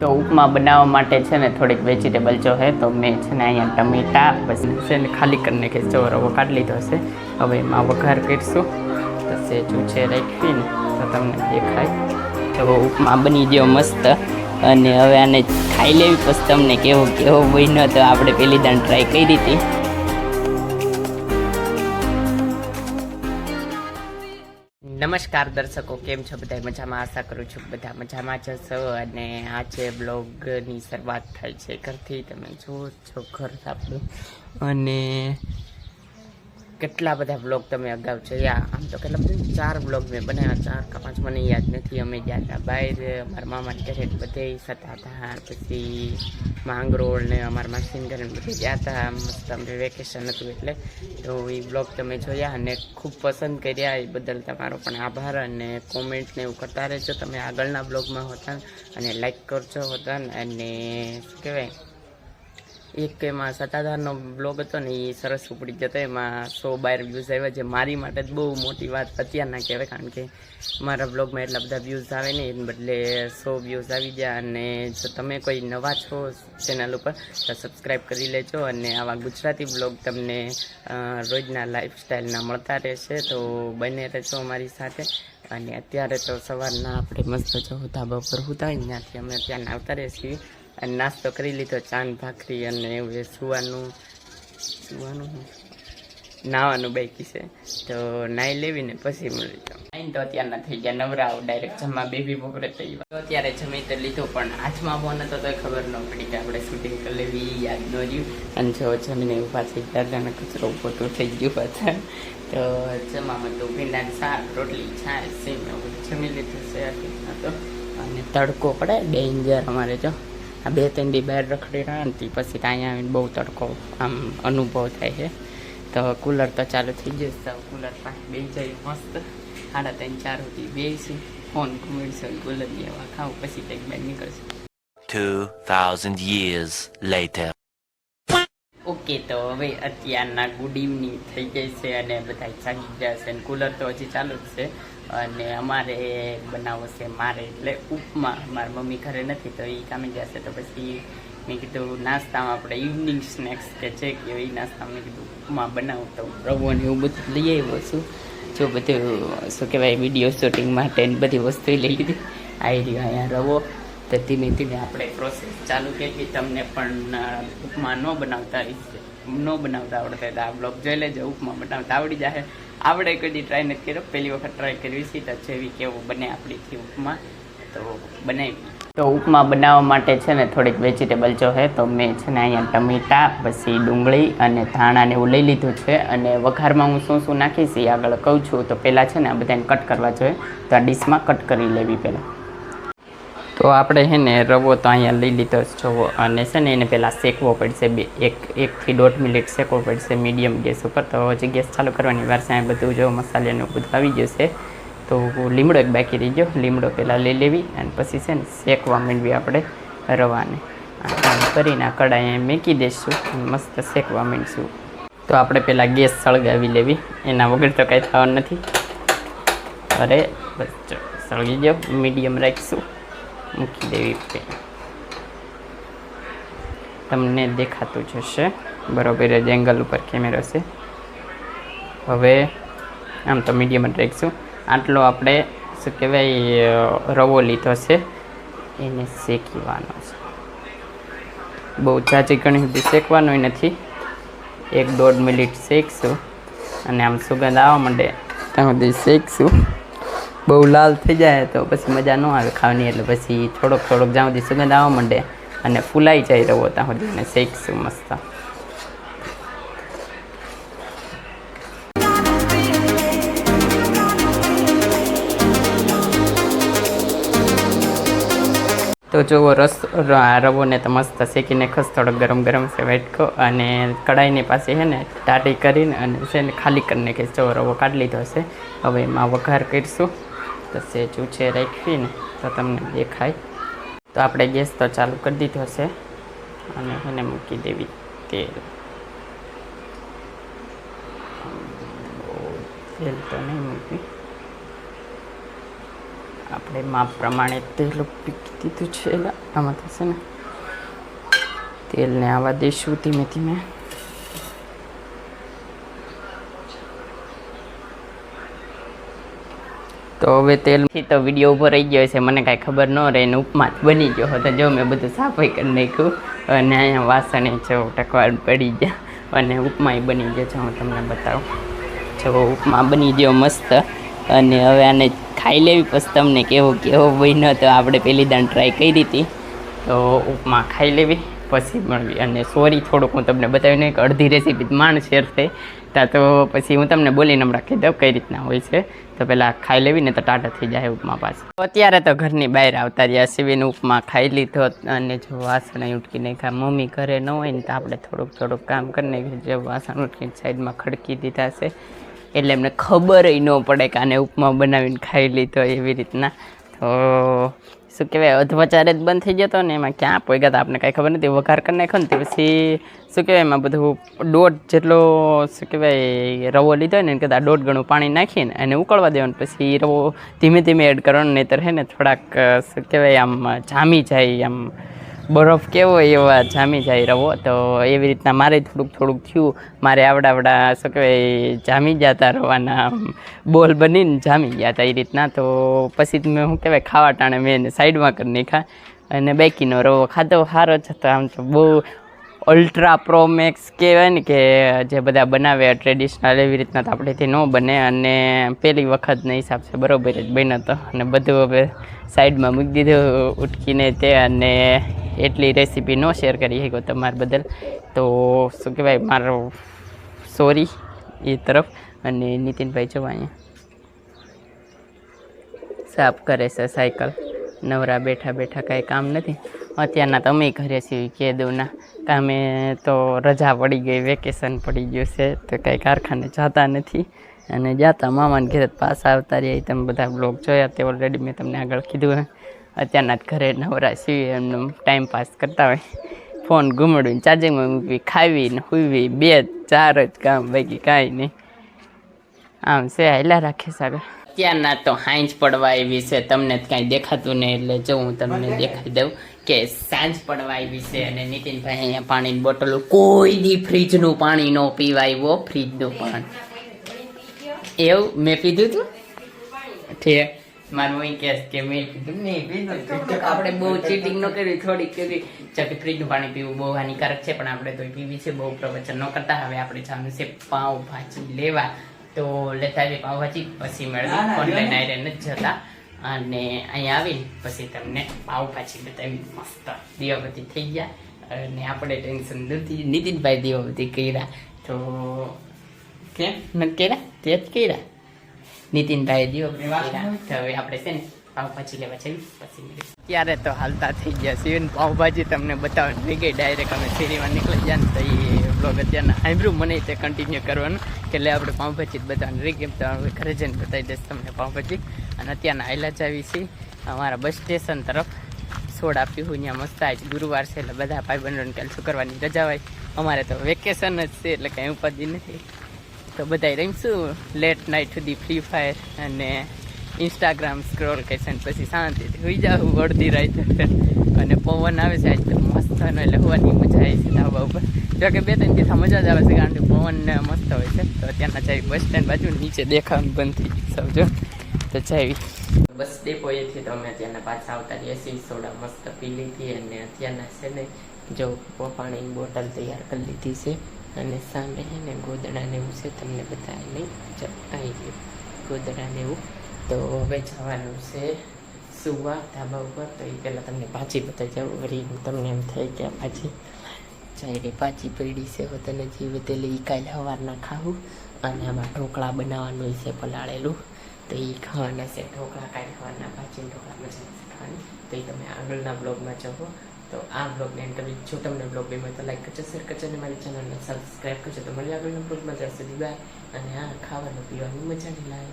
તો ઉપમા બનાવવા માટે છે ને થોડીક વેજીટેબલ જો હે, તો મેં છે ને અહીંયા ટમેટા પછી છે ને ખાલી કરીને કે જો રવો કાઢી લીધો છે. હવે એમાં વઘાર કરીશું. તો સેજું છે રાખીને તો તમને દેખાય. તો ઉપમા બની ગયો મસ્ત. અને હવે આને ખાઈ લેવી, પછી તમને કેવો કેવો બન્યો તો આપણે પેલી દાન ટ્રાય કરી હતી. નમસ્કાર દર્શકો, કેમ છો? બધા મજામાં? આશા કરું છું બધા મજામાં જશો અને આજે બ્લોગની શરૂઆત થાય છે. ઘરથી તમે જુઓ છો, ઘર આપણું અને કેટલા બધા બ્લોગ તમે અગાઉ જોયા? આમ તો કેટલા બધા, ચાર બ્લોગ મેં બનાવ્યા, ચાર કે પાંચ મને યાદ નથી. અમે ગયા હતા બહાર અમારા મામાને ઘરે બધે સતા હતા. પછી માંગરોળ ને અમારા માસીને ઘરે બધે ગયા હતા. મસ્ત અમે વેકેશન હતું એટલે. તો એ બ્લોગ તમે જોયા અને ખૂબ પસંદ કર્યા. એ બદલ તમારો પણ આભાર અને કોમેન્ટ ને એવું કરતા રહેજો. તમે આગળના બ્લોગમાં હોતા અને લાઈક કરજો હોતા અને શું કહેવાય? એક એમાં સત્તાધારનો બ્લોગ હતો ને એ સરસ ઉપડી જતો. એમાં સો બાર વ્યૂઝ આવ્યા, જે મારી માટે જ બહુ મોટી વાત અત્યારના કહેવાય, કારણ કે મારા બ્લોગમાં એટલા બધા વ્યૂઝ આવે ને, એને બદલે સો વ્યૂઝ આવી ગયા. અને જો તમે કોઈ નવા છો ચેનલ ઉપર, તો સબસ્ક્રાઈબ કરી લેજો. અને આવા ગુજરાતી બ્લોગ તમને રોજના લાઈફસ્ટાઈલના મળતા રહેશે. તો બને રહેશો અમારી સાથે. અને અત્યારે તો સવારના આપણે મસ્ત જો ધાબા ઉપર હોતા ત્યાંથી અમે ત્યાં આવતા રહીએ છીએ. અને નાસ્તો કરી લીધો ચાંદ ભાખરી અને એવું સુવાનું સુવાનું? નાવાનું બાકી છે. તો નાઈ લેવીને પછી મળી જાઉં. નાઈને તો અત્યારના થઈ ગયા નવરા ડાયરેક્ટ જમવા બેબી બપોરે થઈ ગયા તો અત્યારે જમી તો લીધો, પણ હાથમાં ફોન હતો તો ખબર ન પડી કે આપણે શૂટિંગ કરી લેવી, યાદ ન રહ્યું. અને જો જમીને ઊભા થઈ ગયા અને કચરો પોતું થઈ ગયું પાછા. તો જમામાં તો ભીંડા શાક, રોટલી, છાશ સીમ એવું જમી લીધું છે. તો. અને તડકો પડે ડેન્જર અમારે જો. આ બે ત્રણ દી બહાર રખડી રહ્યા પછી ત્યાં આવીને બહુ તડકો આમ અનુભવ થાય છે. તો કુલર તો ચાલુ થઈ જશે તો કુલર પાસે બે જઈ મસ્ત. સાડા ત્રણ, ચાર સુધી બેસી ફોન ઘૂમીશું કુલર લેવા ખાવું, પછી કંઈક બહાર નીકળશું. 2000 years later. ઓકે તો હવે અત્યારના ગુડ ઇવનિંગ થઈ ગઈ છે અને બધા જાગી ગયા છે અને કુલર તો હજી ચાલુ જ છે. અને અમારે બનાવવો છે મારે, એટલે ઉપમા મારી મમ્મી ઘરે નથી તો એ કામે ગયા છે તો પછી મેં કીધું નાસ્તામાં આપણે ઇવનિંગ સ્નેક્સ કે છે કે એ નાસ્તામાં મેં કીધું ઉપમા બનાવું તો રવો ને એવું બધું લઈ આવ્યો છું. જો બધું શું કહેવાય વીડિયો શૂટિંગ માટે બધી વસ્તુ લઈ લીધી. આવી રહ્યો અહીંયા રવો. તો ધીમે ધીમે આપણે પ્રોસેસ ચાલુ કરી તમને પણ ઉપમા ન બનાવતા ન બનાવતા આવડતા તો આ બ્લોગ જોઈ લેજો. ઉપમા બનાવતા આવડી જાય આપણે કદી ટ્રાય નથી કર્યો. પહેલી વખત ટ્રાય કરવી છે તો જેવી કેવું બને આપણીથી ઉપમા. તો બનાવી તો ઉપમા બનાવવા માટે છે ને થોડીક વેજીટેબલ જો હે, તો મેં છે ને અહીંયા ટમેટા, પછી ડુંગળી અને ધાણા ને એવું લઈ લીધું છે. અને વઘારમાં હું શું શું નાખીશ એ આગળ કહું છું. તો પહેલાં છે ને આ બધાને કટ કરવા જોઈએ. તો આ ડીશમાં કટ કરી લેવી પહેલાં. તો આપણે છે ને રવો તો અહીંયા લઈ લીધો જવો અને છે ને એને પહેલાં શેકવો પડશે બે, એક, એકથી દોઢ મિનિટ શેકવો પડશે મીડિયમ ગેસ ઉપર. તો હજી ગેસ ચાલુ કરવાની વાર આ બધું જો મસાલાનું બધું આવી જશે તો લીમડો એક બાકી રહી ગયો. લીમડો પહેલાં લઈ લેવી અને પછી છે ને શેકવા માંડવી આપણે રવાને. કરીને આ કડાઈ મેકી દઈશું મસ્ત શેકવા માંડીશું. તો આપણે પહેલાં ગેસ સળગાવી લેવી. એના વગર તો કાંઈ થવાનું નથી. અરે, બસ સળગી ગયો. મીડિયમ રાખીશું. મૂકી દેવી પે તમને દેખાતું જશે બરોબર જ એંગલ ઉપર કેમેરો છે. હવે આમ તો મીડિયમ જ રાખીશું. આટલો આપણે શું કહેવાય રવો લીધો છે. એને શેકવાનો છે. બહુ ચાચી ઘણી સુધી શેકવાનો નથી. એક દોઢ મિનિટ શેકશું. અને આમ સુગંધ આવવા માંડે ત્યાં સુધી શેકશું. બહુ લાલ થઈ જાય તો પછી મજા ન આવે ખાવાની, એટલે પછી થોડોક થોડોક જ્યાં સુધી સુગંધ આવવા માંડે અને ફૂલાઈ જાય રવો ત્યાં સુધી અને શેકશું મસ્ત. તો જોવો રસ રવોને તો મસ્ત શેકીને ખસ, થોડોક ગરમ ગરમ છે વેટકો અને કડાઈની પાસે છે ને ટાટી કરીને અને છે ને ખાલી કરીને કે જો રવો કાઢી લીધો છે હવે એમાં વઘાર કરીશું. તો સેજ ઉછે રાખવીને તો તમને દેખાય. તો આપણે ગેસ તો ચાલુ કરી દીધો છે. અને એને મૂકી દેવી તેલ. તેલ તો નહીં મૂકી. આપણે માપ પ્રમાણે તેલ પીકી દીધું છે. એટલે આમાં થશે ને તેલને આવા દઈશું ધીમે ધીમે. તો હવે તેલથી તો વીડિયો ઊભો રહી ગયો છે, મને કાંઈ ખબર ન રહે ને ઉપમા બની ગયો હતો. જો મેં બધું સાફાઈ કરી નાખ્યું અને અહીંયા વાસણે જો ટકવાર પડી ગયા અને ઉપમાય બની ગયો છે, હું તમને બતાવું. જો ઉપમા બની ગયો મસ્ત અને હવે આને ખાઈ લેવી પછી તમને કેવો કેવો બન્યો તો આપણે પહેલી દાન ટ્રાય કરી હતી. તો ઉપમા ખાઈ લેવી, પછી મળવી અને સોરી થોડુંક હું તમને બતાવી નહીં અડધી રેસીપી માંડ શેર થઈ. ત્યાં તો પછી હું તમને બોલીને હમણાં કહી દઉં કઈ રીતના હોય છે. તો પહેલાં ખાઈ લેવી ને તો ટાટા થઈ જાય ઉપમા પાછું. અત્યારે તો ઘરની બહાર આવતા રહ્યા સિવિન ઉપમા ખાઈ લીધો અને જો વાસણ ઉટકી નાખ્યા. મમ્મી ઘરે ન હોય ને તો આપણે થોડુંક થોડુંક કામ કરી નાખ્યું. જે વાસણ ઉટકીને સાઈડમાં ખડકી દીધા છે. એટલે એમને ખબર ન પડે કે આને ઉપમા બનાવીને ખાઈ લીધો એવી રીતના. તો શું કહેવાય, અધવચારે જ બંધ થઈ જતો ને એમાં ક્યાં પોગ્યા હતા આપણે કાંઈ ખબર નથી. વઘાર કરી નાખ્યો ને તે પછી શું કહેવાય, એમાં બધું દોઢ જેટલો, શું કહેવાય, રવો લીધો ને, એને કદાચ દોઢ ગણું પાણી નાખીને એને ઉકળવા દેવાનું પછી રવો ધીમે ધીમે એડ કરવાનો, નહીંતર હે ને થોડાક, શું કહેવાય, આમ જામી જાય, આમ બરફ કેવો એવા જામી જાય રવો? તો એવી રીતના મારે થોડુંક થોડુંક થયું. મારે આવડા આવડા, શું કહેવાય, જામી જતા રવાના બોલ બનીને જામી ગયા હતા એ રીતના. તો પછી મેં, શું કહેવાય, ખાવા ટાણે મેં સાઈડમાં કરી નાખા અને બાકીનો રવો ખાધો. સારો જ હતો. આમ તો બહુ અલ્ટ્રા પ્રો મેક્સ કહેવાય ને કે જે બધા બનાવે ટ્રેડિશનલ એવી રીતના તો આપણેથી ન બને. અને પહેલી વખતના હિસાબથી બરોબર જ બન્યો હતો અને બધું હવે સાઈડમાં મૂકી દીધું, ઉટકીને તે અને એટલી રેસીપી ન શેર કરી શકો તમારા બદલ. તો શું કહેવાય, મારો સોરી એ તરફ. અને નીતિનભાઈ જોવા અહીંયા. સાફ કરે છે સાયકલ નવરા બેઠા બેઠા કાંઈ કામ નથી. અત્યારના તમે ઘરે છીએ દઉંના કામે તો રજા પડી ગઈ વેકેશન પડી ગયું છે. તો કાંઈ કારખાને જતા નથી. અને જાતા મામાને ઘેર પાછા આવતા રહ્યા તમે બધા બ્લોગ જોયા તે ઓલરેડી મેં તમને આગળ કીધું અત્યારના ઘરે નવરા છીએ, એમનો ટાઈમ પાસ કરતા હોય. ફોન ઘૂમડવીને ચાર્જિંગમાં મૂકવી ખાવી ને હુવી બે, ચાર જ કામ બાકી કાંઈ નહીં. આમ છે હેલા રાખે સાગર. અત્યારના તો હાંજ પડવા આવી છે, તમને કાંઈ દેખાતું નહીં, એટલે જો હું તમને દેખાઈ દઉં કે સાંજ પડવા આવી છે અને નીતિનભાઈ અહીંયા પાણીની બોટલો, કોઈ દી ફ્રીજનું પાણી ન પીવાય ફ્રીજનું પાણી. એવું, મેં પીધું તું? ઠીક. મારું કહેશ કે મેં કીધું નહીં પીધું. આપણે બહુ ચીટિંગ ન કરી થોડીક કરવી ચાકે ફ્રીજનું પાણી પીવું બહુ હાનિકારક છે પણ આપણે તો પીવી છે બહુ પ્રવચન ન કરતા. હવે આપણે જવાનું છે પાઉં ભાજી લેવા. તો લેતા આવી પાવભાજી પછી મેળવી ઓનલાઈન આયરન જ જતા. અને અહીંયા આવીને પછી તમને પાવભાજી બતાવી મસ્ત દીવાબત્તી થઈ ગયા. અને આપણે ટેન્શન દૂરથી નીતિનભાઈ દીવાબત્તી કર્યા. તો કેમ? નથી કર્યા? તે જ કર્યા? નીતિનભાઈ દીવાબત્તી હવે આપણે છે ને પાઉભાજી લેવા જઈએ પછી ત્યારે તો હાલતા થઈ ગયા છે ને પાવભાજી તમને બતાવવાની થઈ ગઈ ડાયરેક્ટ અમે શેરીમાં નીકળી ગયા ને તો એ બ્લોગ અત્યારના સાંભળ્યું મને તે કન્ટિન્યુ કરવાનું કે એટલે આપણે પાઉભાજી જ બતાવવાની. રહી ગેમ તો હવે ઘરે જઈને બતાવી દઈશ તમને પાઉભાજી. અને અત્યારના આયલા જ આવી છીએ. અમારા બસ સ્ટેશન તરફ સોડ આપ્યું હું ત્યાં મસ્ત આજ ગુરુવાર છે એટલે બધા ભાઈ બંધોને કાલ કરવાની રજા હોય. અમારે તો વેકેશન જ છે એટલે કંઈ ઉપાધિ નથી. તો બધાય રમીશું. લેટ નાઇટ સુધી ફ્રી ફાયર અને ઇન્સ્ટાગ્રામ સ્ક્રોલ કરીશ અને પછી શાંતિથી હોઈ જાઉં અડધી રાત. અને પવન આવે છે, આજ તો મસ્તનો એટલે હોવાની મજા આવે છે ધાબા ઉપર. જો કે બે ત્રણ દિવસમાં મજા જ આવે છે, કારણ કે પવન મસ્ત હોય છે. તો અત્યારના ચાવી બસ સ્ટેન્ડ બાજુ નીચે દેખાવાનું બંધ થઈ ગયું સમજો? તો ચાવી બસ ડેપોએથી તો અમે અત્યારના પાછા આવતા રહીએ છીએ, સોડા મસ્ત પી લીધી અને અત્યારના છે ને, જો પાણીની બોટલ તૈયાર કરી લીધી છે. અને સામે છે ને ગોદડાને એવું છે, તમને બધાને આવી ગયું. ગોદડા ને એવું. તો હવે જવાનું છે સુવા, ધાબા ઉપર. તો એ પહેલાં તમને પાછી બતાવી જાઉં. વળી હું તમને એમ કે આ પાછી ચાયરી પાછી પડી છે તને જે વધેલી એ કાલે સવારના ખાવું. અને આમાં ઢોકળા બનાવવાનું છે પલાળેલું. તો એ ખાવાના છે. ઢોકળા કાંઈ ખાવાના પાછી ઢોકળા મજા ખાવાની. તો એ તમે આગળના બ્લોગમાં જુઓ. તો આ બ્લોગને એન્ડ કરી જો તમને બ્લોગ ગમ્યો તો લાઈક કરજો શેર કરજો અને મારી ચેનલને સબસ્ક્રાઈબ કરજો. તો મળીએ આગળના બ્લોગમાં. જ્યાં સુધી બાય અને આ ખાવાનું, પીવાની મજા નહીં લાગે